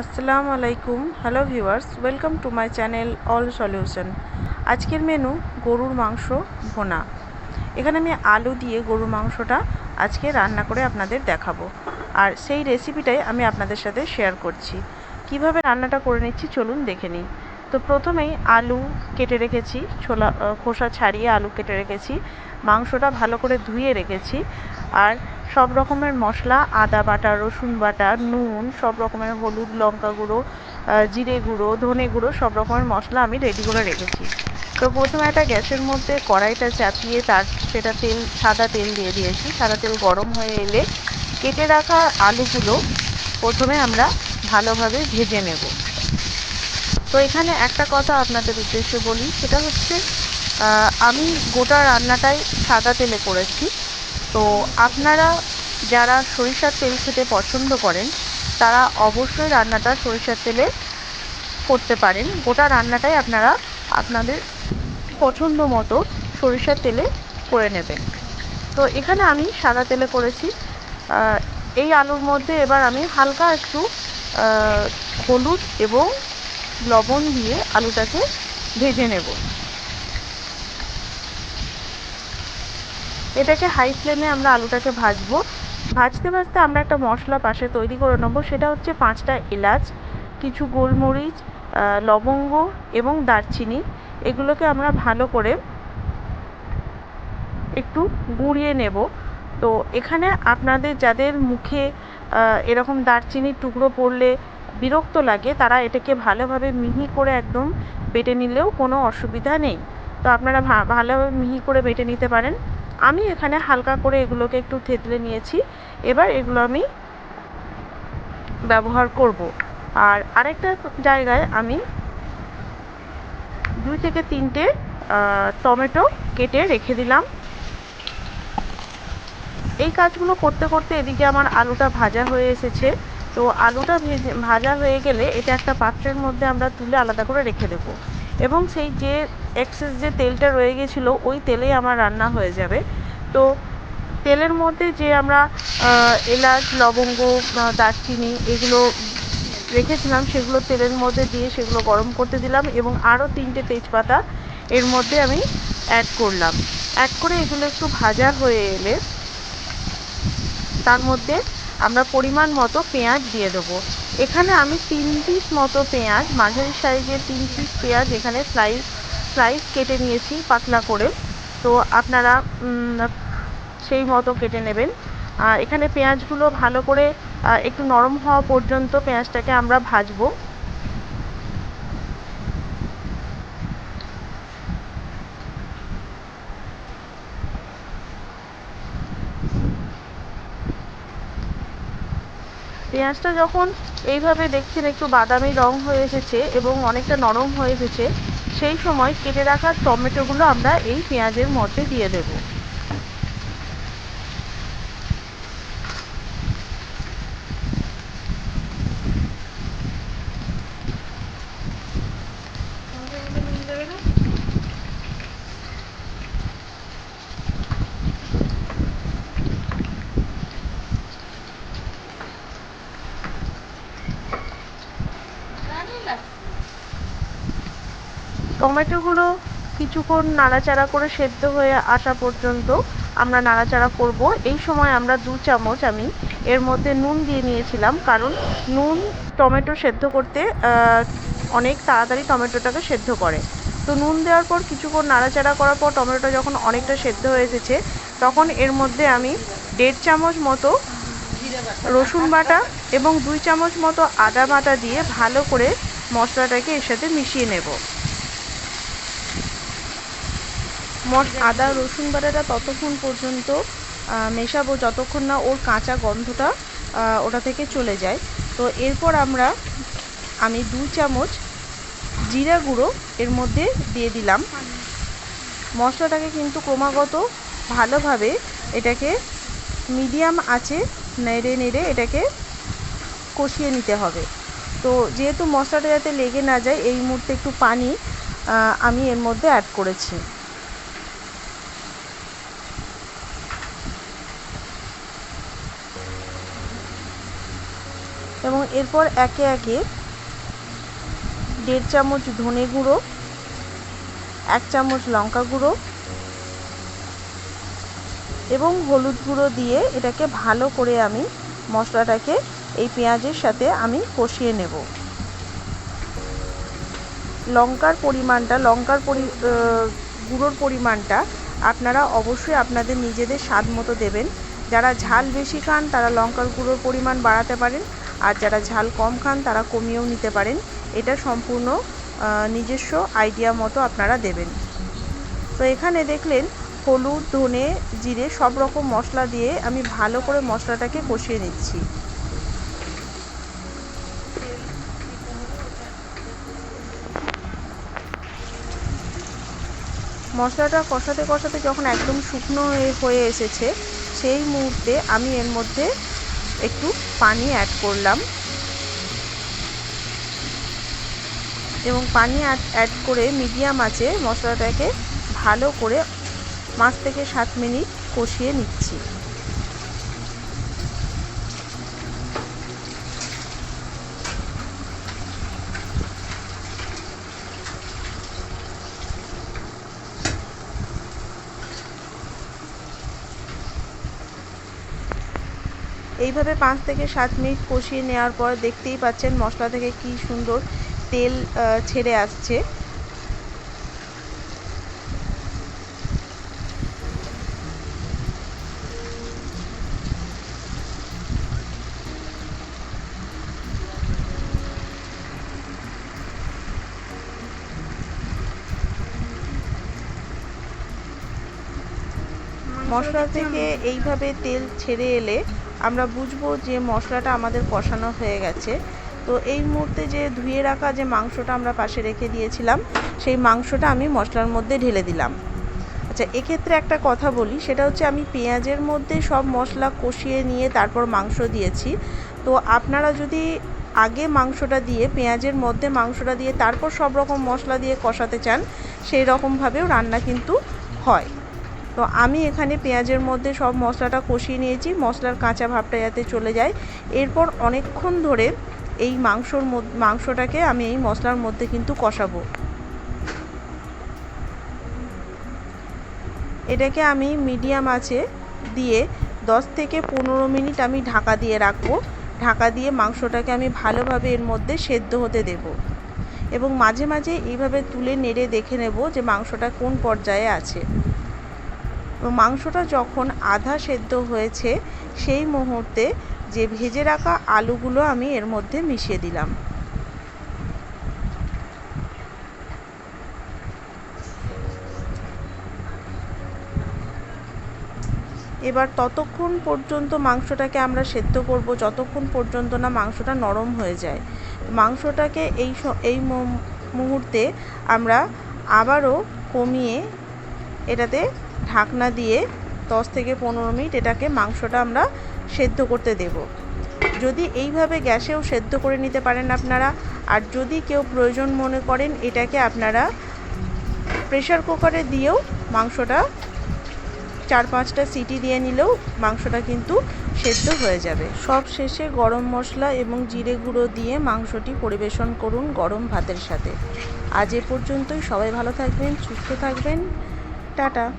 আসসালামু আলাইকুম, hello viewers, welcome to my channel all solution. আজকের মেনু গরুর মাংস ভোনা। এখানে আমি আলু দিয়ে গরুর মাংসটা আজকে রান্না করে আপনাদের দেখাবো। আর সেই রেসিপিটাই আমি আপনাদের সাথে শেয়ার করছি। কীভাবে রান্নাটা করে নিচ্ছি চলুন দেখে নিই। তো প্রথমেই আলু কেটে রেখেছি, ছোলা খোসা ছাড়িয়ে আলু কেটে রেখেছি, মাংসটা ভালো করে ধুয়ে রেখেছি। আর সব রকমের মশলা, আদা বাটা, রসুন বাটা, নুন, সব রকমের হলুদ লঙ্কা গুঁড়ো জিরে গুঁড়ো, ধনে গুঁড়ো, সব রকমের মশলা আমি রেডি করে রেখেছি। তো প্রথমে একটা গ্যাসের মধ্যে কড়াইটা চাপিয়ে তার সেটা তেল, সাদা তেল দিয়ে দিয়েছি। সাদা তেল গরম হয়ে এলে কেটে রাখা আলুগুলো প্রথমে আমরা ভালোভাবে ভেজে নেব। তো এখানে একটা কথা আপনাদের উদ্দেশ্যে বলি, সেটা হচ্ছে আমি গোটা রান্নাটাই সাদা তেলে করেছি। তো আপনারা যারা সরিষার তেল খেতে পছন্দ করেন, তারা অবশ্যই রান্নাটা সরিষার তেলে করতে পারেন। গোটা রান্নাটাই আপনারা আপনাদের পছন্দ মতো সরিষার তেলে করে নেবেন। তো এখানে আমি সাদা তেলে করেছি। এই আলুর মধ্যে এবার আমি হালকা একটু হলুদ এবং লবণ দিয়ে আলুটাকে ভেজে নেব। এটাকে হাই ফ্লেমে আমরা আলুটাকে ভাজবো। ভাজতে ভাজতে আমরা একটা মশলা পাশে তৈরি করে নেব। সেটা হচ্ছে পাঁচটা এলাচ, কিছু গোলমরিচ লবঙ্গ এবং দারচিনি। এগুলোকে আমরা ভালো করে একটু গুঁড়িয়ে নেব। তো এখানে আপনাদের যাদের মুখে এরকম দারচিনির টুকরো পড়লে বিরক্ত লাগে, তারা এটাকে ভালোভাবে মিহি করে একদম বেটে নিলেও কোনো অসুবিধা নেই। তো আপনারা ভালোভাবে মিহি করে বেটে নিতে পারেন। আমি এখানে হালকা করে এগুলোকে একটু থেতলে নিয়েছি। এবার এগুলো আমি ব্যবহার করব। আর আরেকটা জায়গায় আমি দুই থেকে তিনটে টমেটো কেটে রেখে দিলাম। এই কাজগুলো করতে করতে এদিকে আমার আলুটা ভাজা হয়ে এসেছে। তো আলুটা ভেজে হয়ে গেলে এটা একটা পাত্রের মধ্যে আমরা তুলে আলাদা করে রেখে দেবো। এবং সেই যে এক্সেস যে তেলটা রয়ে গেছিল, ওই তেলেই আমার রান্না হয়ে যাবে। তো তেলের মধ্যে যে আমরা এলাচ, লবঙ্গ দারচিনি এগুলো রেখেছিলাম, সেগুলো তেলের মধ্যে দিয়ে সেগুলো গরম করতে দিলাম এবং আরও তিনটে তেজপাতা এর মধ্যে আমি অ্যাড করলাম। অ্যাড করে এগুলো একটু ভাজা হয়ে এলে, তার মধ্যে আমরা পরিমাণ মতো পেঁয়াজ দিয়ে দেবো। এখানে আমি তিন পিস মতো পেঁয়াজ, মাঝারি সাইজের তিন পিস পেঁয়াজ এখানে স্লাইস স্লাইস কেটে নিয়েছি পাতলা করে। তো আপনারা সেই মতো কেটে নেবেন। এখানে পেঁয়াজগুলো ভালো করে একটু নরম হওয়া পর্যন্ত পেঁয়াজটাকে আমরা ভাজবো। পেঁয়াজটা যখন এইভাবে দেখছেন একটু বাদামি রং হয়ে এসেছে এবং অনেকটা নরম হয়ে এসেছে, সেই সময় কেটে রাখা টমেটোগুলো আমরা এই পেঁয়াজের মধ্যে দিয়ে দেব। টমেটোগুলো কিছুক্ষণ নাড়াচাড়া করে সেদ্ধ হয়ে আসা পর্যন্ত আমরা নাড়াচাড়া করব। এই সময় আমরা দু চামচ আমি এর মধ্যে নুন দিয়ে নিয়েছিলাম, কারণ নুন টমেটো সেদ্ধ করতে অনেক তাড়াতাড়ি টমেটোটাকে সেদ্ধ করে। তো নুন দেওয়ার পর কিছুক্ষণ নাড়াচাড়া করার পর টমেটোটা যখন অনেকটা সেদ্ধ হয়ে এসেছে, তখন এর মধ্যে আমি দেড় চামচ মতো রসুন বাটা এবং দুই চামচ মতো আদা বাটা দিয়ে ভালো করে মশলাটাকে এর সাথে মিশিয়ে নেব। আদা, রসুন বাটাটা ততক্ষণ পর্যন্ত মেশাবো যতক্ষণ না ওর কাঁচা গন্ধটা ওটা থেকে চলে যায়। তো এরপর আমরা, আমি দু চামচ জিরা গুঁড়ো এর মধ্যে দিয়ে দিলাম। মশলাটাকে কিন্তু ক্রমাগত ভালোভাবে এটাকে মিডিয়াম আছে, নেড়ে নেড়ে এটাকে কষিয়ে নিতে হবে। তো যেহেতু মশলাটা যাতে লেগে না যায়, এই মুহূর্তে একটু পানি আমি এর মধ্যে অ্যাড করেছি। এবং এরপর একে একে দেড় চামচ ধনে গুঁড়ো, এক চামচ লঙ্কা গুঁড়ো এবং হলুদ গুঁড়ো দিয়ে এটাকে ভালো করে আমি মশলাটাকে এই পেঁয়াজের সাথে আমি কষিয়ে নেব। লঙ্কার পরিমাণটা, লঙ্কার পরি গুঁড়োর পরিমাণটা আপনারা অবশ্যই আপনাদের নিজেদের স্বাদ মতো দেবেন। যারা ঝাল বেশি খান তারা লঙ্কার গুঁড়োর পরিমাণ বাড়াতে পারেন। আর যারা ঝাল কম খান, তারা কমিয়েও নিতে পারেন। এটা সম্পূর্ণ নিজস্ব আইডিয়া মতো আপনারা দেবেন। তো এখানে দেখলেন, হলুদ, ধনে, জিরে সব রকম মশলা দিয়ে আমি ভালো করে মশলাটাকে কষিয়ে নিচ্ছি। মশলাটা কষাতে কষাতে যখন একদম শুকনো হয়ে এসেছে, সেই মুহূর্তে আমি এর মধ্যে একটু পানি অ্যাড করলাম। এবং পানি অ্যাড করে মিডিয়াম আঁচে মশলাটাকে ভালো করে পাঁচ থেকে সাত মিনিট কষিয়ে নিচ্ছি। এইভাবে পাঁচ থেকে সাত মিনিট কষিয়ে নেওয়ার পর দেখতেই পাচ্ছেন মশলা থেকে কি সুন্দর তেল ছেড়ে আসছে। মশলা থেকে এইভাবে তেল ছেড়ে এলে আমরা বুঝব যে মশলাটা আমাদের কষানো হয়ে গেছে। তো এই মুহূর্তে যে ধুয়ে রাখা যে মাংসটা আমরা পাশে রেখে দিয়েছিলাম, সেই মাংসটা আমি মশলার মধ্যে ঢেলে দিলাম। আচ্ছা এক্ষেত্রে একটা কথা বলি, সেটা হচ্ছে আমি পেঁয়াজের মধ্যে সব মশলা কষিয়ে নিয়ে তারপর মাংস দিয়েছি। তো আপনারা যদি আগে মাংসটা দিয়ে, পেঁয়াজের মধ্যে মাংসটা দিয়ে তারপর সব রকম মশলা দিয়ে কষাতে চান, সেই রকমভাবেও রান্না কিন্তু হয়। তো আমি এখানে পেঁয়াজের মধ্যে সব মশলাটা কষিয়ে নিয়েছি। মশলার কাঁচা ভাবটা যাতে চলে যায়। এরপর অনেকক্ষণ ধরে এই মাংসর মাংসটাকে আমি এই মশলার মধ্যে কিন্তু কষাবো। এটাকে আমি মিডিয়াম আছে দিয়ে দশ থেকে পনেরো মিনিট আমি ঢাকা দিয়ে রাখব। ঢাকা দিয়ে মাংসটাকে আমি ভালোভাবে এর মধ্যে সেদ্ধ হতে দেব। এবং মাঝে মাঝে এইভাবে তুলে নেড়ে দেখে নেব যে মাংসটা কোন পর্যায়ে আছে। মাংসটা যখন আধা সেদ্ধ হয়েছে, সেই মুহূর্তে যে ভেজে রাখা আলুগুলো আমি এর মধ্যে মিশিয়ে দিলাম। এবার ততক্ষণ পর্যন্ত মাংসটাকে আমরা সেদ্ধ করব, যতক্ষণ পর্যন্ত না মাংসটা নরম হয়ে যায়। মাংসটাকে এই এই মুহূর্তে আমরা আবারও কমিয়ে এটাতে ঢাকনা দিয়ে দশ থেকে পনেরো মিনিট এটাকে মাংসটা আমরা সেদ্ধ করতে দেব। যদি এইভাবে গ্যাসেও সেদ্ধ করে নিতে পারেন আপনারা, আর যদি কেউ প্রয়োজন মনে করেন এটাকে আপনারা প্রেশার কুকারে দিয়েও মাংসটা চার পাঁচটা সিটি দিয়ে নিলেও মাংসটা কিন্তু সেদ্ধ হয়ে যাবে। সব শেষে গরম মশলা এবং জিরে গুঁড়ো দিয়ে মাংসটি পরিবেশন করুন গরম ভাতের সাথে। আজ এ পর্যন্তই। সবাই ভালো থাকবেন, সুস্থ থাকবেন। টাটা।